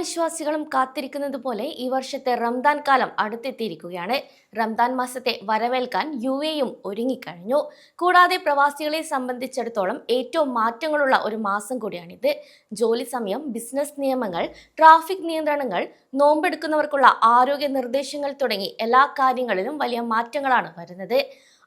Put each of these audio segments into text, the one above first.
വിശ്വാസികളും കാത്തിരിക്കുന്നത് പോലെ ഈ വർഷത്തെ റംദാൻ കാലം അടുത്തെത്തിയിരിക്കുകയാണ്. റംദാൻ മാസത്തെ വരവേൽക്കാൻ യു എയും ഒരുങ്ങിക്കഴിഞ്ഞു. കൂടാതെ പ്രവാസികളെ സംബന്ധിച്ചിടത്തോളം ഏറ്റവും മാറ്റങ്ങളുള്ള ഒരു മാസം കൂടിയാണിത്. ജോലി സമയം ബിസിനസ് നിയമങ്ങൾ ട്രാഫിക് നിയന്ത്രണങ്ങൾ നോമ്പെടുക്കുന്നവർക്കുള്ള ആരോഗ്യ നിർദ്ദേശങ്ങൾ തുടങ്ങി എല്ലാ കാര്യങ്ങളിലും വലിയ മാറ്റങ്ങളാണ് വരുന്നത്.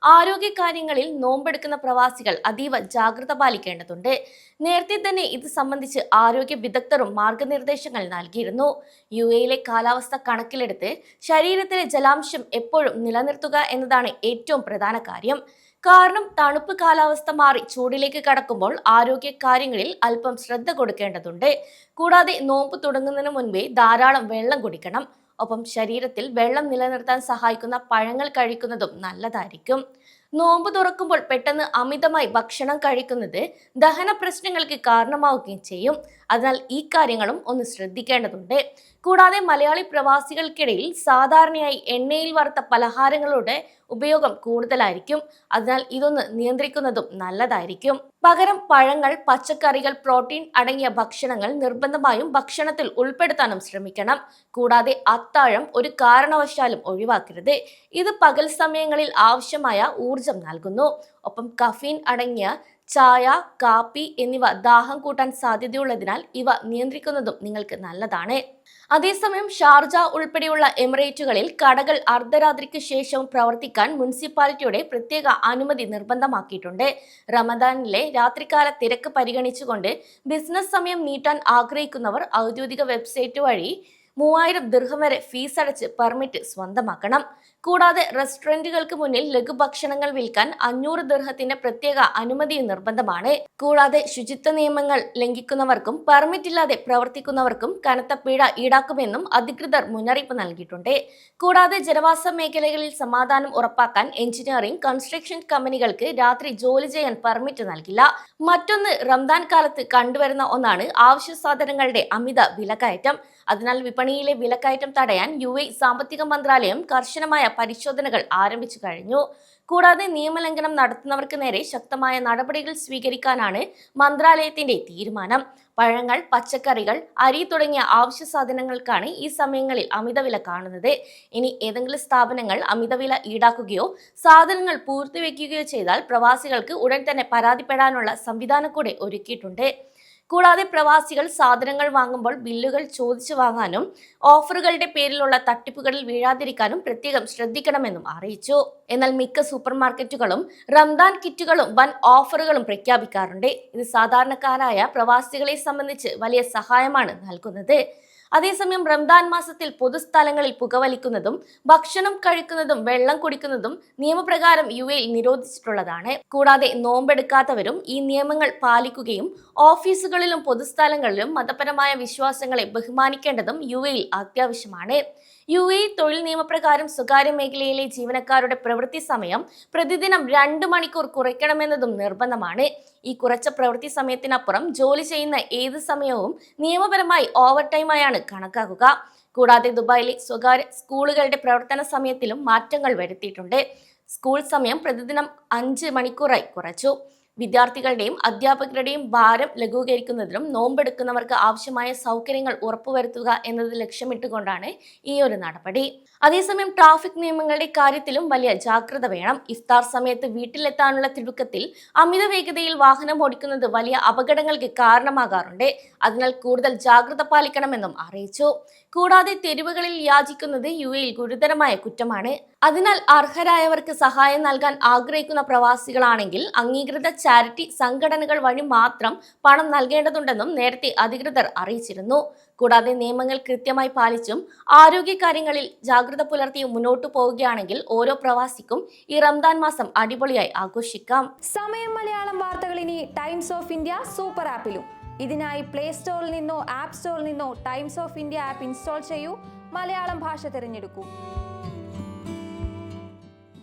ആരോഗ്യകാര്യങ്ങളിൽ നോമ്പെടുക്കുന്ന പ്രവാസികൾ അതീവ ജാഗ്രത പാലിക്കേണ്ടതുണ്ട്. നേരത്തെ തന്നെ ഇത് സംബന്ധിച്ച് ആരോഗ്യ വിദഗ്ധരും മാർഗനിർദ്ദേശങ്ങൾ നൽകിയിരുന്നു. യു എയിലെ കാലാവസ്ഥ കണക്കിലെടുത്ത് ശരീരത്തിലെ ജലാംശം എപ്പോഴും നിലനിർത്തുക എന്നതാണ് ഏറ്റവും പ്രധാന കാര്യം. കാരണം തണുപ്പ് കാലാവസ്ഥ മാറി ചൂടിലേക്ക് കടക്കുമ്പോൾ ആരോഗ്യ കാര്യങ്ങളിൽ അല്പം ശ്രദ്ധ കൊടുക്കേണ്ടതുണ്ട്. കൂടാതെ നോമ്പ് തുടങ്ങുന്നതിന് മുൻപേ ധാരാളം വെള്ളം കുടിക്കണം. ഒപ്പം ശരീരത്തിൽ വെള്ളം നിലനിർത്താൻ സഹായിക്കുന്ന പഴങ്ങൾ കഴിക്കുന്നതും നല്ലതായിരിക്കും. നോമ്പ് തുറക്കുമ്പോൾ പെട്ടെന്ന് അമിതമായി ഭക്ഷണം കഴിക്കുന്നത് ദഹന പ്രശ്നങ്ങൾക്ക് കാരണമാവുകയും ചെയ്യും. അതിനാൽ ഈ കാര്യങ്ങളും ഒന്ന് ശ്രദ്ധിക്കേണ്ടതുണ്ട്. കൂടാതെ മലയാളി പ്രവാസികൾക്കിടയിൽ സാധാരണയായി എണ്ണയിൽ വറുത്ത പലഹാരങ്ങളുടെ ഉപയോഗം കൂടുതലായിരിക്കും. അതിനാൽ ഇതൊന്ന് നിയന്ത്രിക്കുന്നതും നല്ലതായിരിക്കും. പകരം പഴങ്ങൾ പച്ചക്കറികൾ പ്രോട്ടീൻ അടങ്ങിയ ഭക്ഷണങ്ങൾ നിർബന്ധമായും ഭക്ഷണത്തിൽ ഉൾപ്പെടുത്താനും ശ്രമിക്കണം. കൂടാതെ അത്താഴം ഒരു കാരണവശാലും ഒഴിവാക്കരുത്. ഇത് പകൽ സമയങ്ങളിൽ ആവശ്യമായ ഊർജം നൽകുന്നു. ഒപ്പം കഫീൻ അടങ്ങിയ ചായ കാപ്പി എന്നിവ ദാഹം കൂട്ടാൻ സാധ്യതയുള്ളതിനാൽ ഇവ നിയന്ത്രിക്കുന്നതും നിങ്ങൾക്ക് നല്ലതാണ്. അതേസമയം ഷാർജ ഉൾപ്പെടെയുള്ള എമിറേറ്റുകളിൽ കടകൾ അർദ്ധരാത്രിക്ക് ശേഷവും പ്രവർത്തിക്കാൻ മുനിസിപ്പാലിറ്റിയുടെ പ്രത്യേക അനുമതി നിർബന്ധമാക്കിയിട്ടുണ്ട്. റമദാനിലെ രാത്രികാല തിരക്ക് പരിഗണിച്ചുകൊണ്ട് ബിസിനസ് സമയം നീട്ടാൻ ആഗ്രഹിക്കുന്നവർ ഔദ്യോഗിക വെബ്സൈറ്റ് വഴി മൂവായിരം ദീർഘം വരെ ഫീസ് അടച്ച് പെർമിറ്റ് സ്വന്തമാക്കണം. കൂടാതെ റെസ്റ്റോറന്റുകൾക്ക് മുന്നിൽ ലഘുഭക്ഷണങ്ങൾ വിൽക്കാൻ അഞ്ഞൂറ് ദീർഘത്തിന്റെ പ്രത്യേക അനുമതി നിർബന്ധമാണ്. കൂടാതെ ശുചിത്വ നിയമങ്ങൾ ലംഘിക്കുന്നവർക്കും പെർമിറ്റ് ഇല്ലാതെ പ്രവർത്തിക്കുന്നവർക്കും കനത്ത പിഴ ഈടാക്കുമെന്നും അധികൃതർ മുന്നറിയിപ്പ് നൽകിയിട്ടുണ്ട്. കൂടാതെ ജനവാസ മേഖലകളിൽ സമാധാനം ഉറപ്പാക്കാൻ എഞ്ചിനീയറിംഗ് കൺസ്ട്രക്ഷൻ കമ്പനികൾക്ക് രാത്രി ജോലി ചെയ്യാൻ പെർമിറ്റ് നൽകില്ല. മറ്റൊന്ന് റംദാൻ കാലത്ത് കണ്ടുവരുന്ന ഒന്നാണ് ആവശ്യ സാധനങ്ങളുടെ അമിത വിലക്കയറ്റം. അതിനാൽ വിപണിയിലെ വിലക്കയറ്റം തടയാൻ യു സാമ്പത്തിക മന്ത്രാലയം കർശനമായ പരിശോധനകൾ ആരംഭിച്ചു കഴിഞ്ഞു. കൂടാതെ നിയമലംഘനം നടത്തുന്നവർക്ക് നേരെ ശക്തമായ നടപടികൾ സ്വീകരിക്കാനാണ് മന്ത്രാലയത്തിന്റെ തീരുമാനം. പഴങ്ങൾ പച്ചക്കറികൾ അരി തുടങ്ങിയ ആവശ്യ സാധനങ്ങൾക്കാണ് ഈ സമയങ്ങളിൽ അമിതവില കാണുന്നത്. ഇനി ഏതെങ്കിലും സ്ഥാപനങ്ങൾ അമിതവില ഈടാക്കുകയോ സാധനങ്ങൾ പൂർത്തിവെക്കുകയോ ചെയ്താൽ പ്രവാസികൾക്ക് ഉടൻ തന്നെ പരാതിപ്പെടാനുള്ള സംവിധാനം കൂടെ ഒരുക്കിയിട്ടുണ്ട്. കൂടാതെ പ്രവാസികൾ സാധനങ്ങൾ വാങ്ങുമ്പോൾ ബില്ലുകൾ ചോദിച്ചു വാങ്ങാനും ഓഫറുകളുടെ പേരിലുള്ള തട്ടിപ്പുകളിൽ വീഴാതിരിക്കാനും പ്രത്യേകം ശ്രദ്ധിക്കണമെന്നും അറിയിച്ചു. എന്നാൽ മിക്ക സൂപ്പർ മാർക്കറ്റുകളും റംദാൻ കിറ്റുകളും വൻ ഓഫറുകളും പ്രഖ്യാപിക്കാറുണ്ട്. ഇത് സാധാരണക്കാരായ പ്രവാസികളെ സംബന്ധിച്ച് വലിയ സഹായമാണ് നൽകുന്നത്. അതേസമയം റംദാൻ മാസത്തിൽ പൊതുസ്ഥലങ്ങളിൽ പുകവലിക്കുന്നതും ഭക്ഷണം കഴിക്കുന്നതും വെള്ളം കുടിക്കുന്നതും നിയമപ്രകാരം യു എയിൽ നിരോധിച്ചിട്ടുള്ളതാണ്. കൂടാതെ നോമ്പെടുക്കാത്തവരും ഈ നിയമങ്ങൾ പാലിക്കുകയും ഓഫീസുകളിലും പൊതുസ്ഥലങ്ങളിലും മതപരമായ വിശ്വാസങ്ങളെ ബഹുമാനിക്കേണ്ടതും യു എയിൽ അത്യാവശ്യമാണ്. യു എ തൊഴിൽ നിയമപ്രകാരം സ്വകാര്യ മേഖലയിലെ ജീവനക്കാരുടെ പ്രവൃത്തി സമയം പ്രതിദിനം രണ്ട് മണിക്കൂർ കുറയ്ക്കണമെന്നതും നിർബന്ധമാണ്. ഈ കുറച്ച പ്രവൃത്തി സമയത്തിനപ്പുറം ജോലി ചെയ്യുന്ന ഏത് സമയവും നിയമപരമായി ഓവർ ടൈമായാണ് കണക്കാക്കുക. കൂടാതെ ദുബായിലെ സ്വകാര്യ സ്കൂളുകളുടെ പ്രവർത്തന സമയത്തിലും മാറ്റങ്ങൾ വരുത്തിയിട്ടുണ്ട്. സ്കൂൾ സമയം പ്രതിദിനം അഞ്ച് മണിക്കൂറായി കുറച്ചു. വിദ്യാർത്ഥികളുടെയും അധ്യാപകരുടെയും ഭാരം ലഘൂകരിക്കുന്നതിനും നോമ്പെടുക്കുന്നവർക്ക് ആവശ്യമായ സൗകര്യങ്ങൾ ഉറപ്പുവരുത്തുക എന്നത് ലക്ഷ്യമിട്ടുകൊണ്ടാണ് ഈ ഒരു നടപടി. അതേസമയം ട്രാഫിക് നിയമങ്ങളുടെ കാര്യത്തിലും വലിയ ജാഗ്രത വേണം. ഇഫ്താർ സമയത്ത് വീട്ടിലെത്താനുള്ള തിടുക്കത്തിൽ അമിത വേഗതയിൽ വാഹനം ഓടിക്കുന്നത് വലിയ അപകടങ്ങൾക്ക് കാരണമാകാറുണ്ട്. അതിനാൽ കൂടുതൽ ജാഗ്രത പാലിക്കണമെന്നും അറിയിച്ചു. കൂടാതെ തെരുവുകളിൽ യാചിക്കുന്നത് യു എയിൽ ഗുരുതരമായ കുറ്റമാണ്. അതിനാൽ അർഹരായവർക്ക് സഹായം നൽകാൻ ആഗ്രഹിക്കുന്ന പ്രവാസികളാണെങ്കിൽ അംഗീകൃത ചാരിറ്റി സംഘടനകൾ വഴി മാത്രം പണം നൽകേണ്ടതുണ്ടെന്നും നേരത്തെ അധികൃതർ അറിയിച്ചിരുന്നു. കൂടാതെ നിയമങ്ങൾ കൃത്യമായി പാലിച്ചും ആരോഗ്യ കാര്യങ്ങളിൽ ജാഗ്രത പുലർത്തിയും മുന്നോട്ടു പോവുകയാണെങ്കിൽ ഓരോ പ്രവാസിക്കും ഈ റംദാൻ മാസം അടിപൊളിയായി ആഘോഷിക്കാം. സമയം മലയാളം വാർത്തകൾ ഇനി ടൈംസ് ഓഫ് ഇന്ത്യ സൂപ്പർ ആപ്പിലും. ഇതിനായി പ്ലേ സ്റ്റോറിൽ നിന്നോ ആപ്പ് സ്റ്റോറിൽ നിന്നോ Times of India app install ചെയ്യൂ. മലയാളം ഭാഷ തിരഞ്ഞെടുക്കൂ.